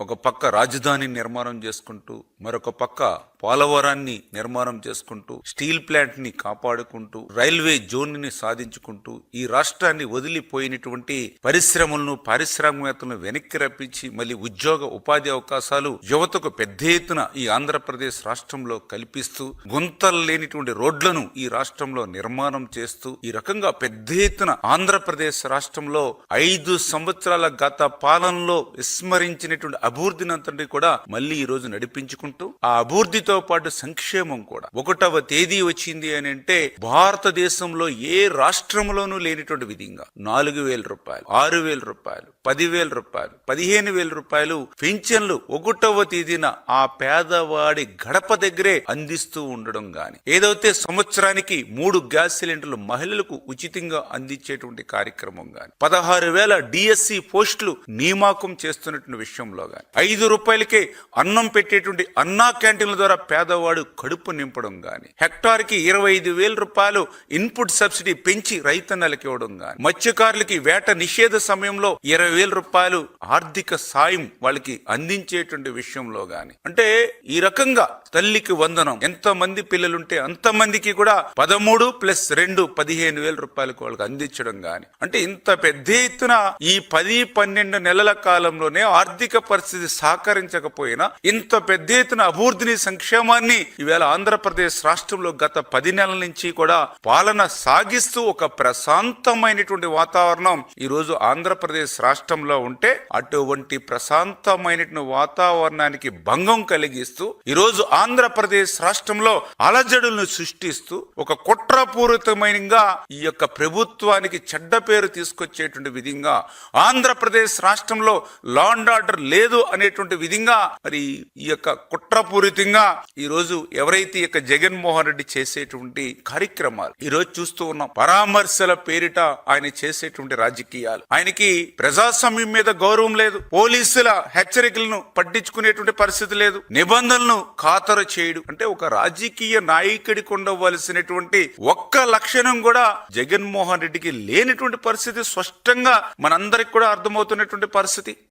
ఒక పక్క రాజధాని నిర్మాణం చేసుకుంటూ మరొక పక్క పోలవరాన్ని నిర్మాణం చేసుకుంటూ స్టీల్ ప్లాంట్ని కాపాడుకుంటూ రైల్వే జోన్ని సాధించుకుంటూ ఈ రాష్ట్రాన్ని వదిలిపోయినటువంటి పరిశ్రమలను పారిశ్రామికవేత్తలను వెనక్కి రప్పించి మళ్ళీ ఉద్యోగ ఉపాధి అవకాశాలు యువతకు పెద్ద ఎత్తున ఈ ఆంధ్రప్రదేశ్ రాష్ట్రంలో కల్పిస్తూ గుంతలు లేనిటువంటి రోడ్లను ఈ రాష్ట్రంలో నిర్మాణం చేస్తూ ఈ రకంగా పెద్ద ఎత్తున ఆంధ్రప్రదేశ్ రాష్ట్రంలో ఐదు సంవత్సరాల గత పాలనలో విస్మరించినటువంటి అభివృద్ధిని అంతటి కూడా మళ్ళీ ఈ రోజు నడిపించుకుంటూ ఆ అభివృద్ధితో పాటు సంక్షేమం కూడా. ఒకటవ తేదీ వచ్చింది అని అంటే భారతదేశంలో ఏ రాష్ట్రంలోనూ లేనిటువంటి విధంగా నాలుగు వేల రూపాయలు ఆరు వేల రూపాయలు పదివేల రూపాయలు పదిహేను వేల రూపాయలు పెన్షన్లు ఒకటవ తేదీన ఆ పేదవాడి గడప దగ్గరే అందిస్తూ ఉండడం గాని ఏదైతే సంవత్సరానికి మూడు గ్యాస్ సిలిండర్లు మహిళలకు ఉచితంగా అందించేటువంటి కార్యక్రమం గాని పదహారు వేల డిఎస్సి పోస్టులు నియామకం చేస్తున్నటువంటి విషయంలో గాని ఐదు రూపాయలకే అన్నం పెట్టేటువంటి అన్నా క్యాంటీన్ల ద్వారా పేదవాడు కడుపు నింపడం కానీ హెక్టార్కి ఇరవై ఐదు వేల రూపాయలు ఇన్పుట్ సబ్సిడీ పెంచి రైతన్నలకి ఇవ్వడం కానీ మత్స్యకారులకి వేట నిషేధ సమయంలో ఇరవై వేల రూపాయలు ఆర్థిక సాయం వాళ్ళకి అందించేటువంటి విషయంలో గాని. అంటే ఈ రకంగా తల్లికి వందనం. ఎంత మంది పిల్లలుంటే అంత మందికి కూడా పదమూడు ప్లస్ రెండు పదిహేను వేల రూపాయలకు వాళ్ళకి అందించడం గాని. అంటే ఇంత పెద్ద ఎత్తున ఈ పది పన్నెండు నెలల కాలంలోనే ఆర్థిక పరిస్థితి సహకరించకపోయినా ఇంత పెద్ద ఎత్తున అభివృద్ధిని సంక్షేమాన్ని ఈవేళ ఆంధ్రప్రదేశ్ రాష్ట్రంలో గత పది నెలల నుంచి కూడా పాలన సాగిస్తూ ఒక ప్రశాంతమైనటువంటి వాతావరణం ఈ రోజు ఆంధ్రప్రదేశ్ రాష్ట్రంలో ఉంటే అటువంటి ప్రశాంతమైనటువంటి వాతావరణానికి భంగం కలిగిస్తూ ఈ రోజు ఆంధ్రప్రదేశ్ రాష్ట్రంలో అలజడులను సృష్టిస్తూ ఒక కుట్రపూరితమైనగా ఈ యొక్క ప్రభుత్వానికి చెడ్డ పేరు తీసుకొచ్చేటువంటి విధంగా ఆంధ్రప్రదేశ్ రాష్ట్రంలో లా అండ్ ఆర్డర్ లేదు అనేటువంటి విధంగా మరి ఈ యొక్క కుట్రపూరితంగా ఈ రోజు ఎవరైతే ఇక యొక్క జగన్మోహన్ రెడ్డి చేసేటువంటి కార్యక్రమాలు ఈ రోజు చూస్తూ ఉన్నాం పరామర్శల పేరిట ఆయన చేసేటువంటి రాజకీయాలు ఆయనకి ప్రజాస్వామ్యం మీద గౌరవం లేదు పోలీసుల హెచ్చరికలను పట్టించుకునేటువంటి పరిస్థితి లేదు నిబంధనలను ఖాతరు చేయడు. అంటే ఒక రాజకీయ నాయకుడికి ఉండవలసినటువంటి ఒక్క లక్షణం కూడా జగన్మోహన్ రెడ్డికి లేనటువంటి పరిస్థితి స్పష్టంగా మనందరికి కూడా అర్థమవుతున్నటువంటి పరిస్థితి.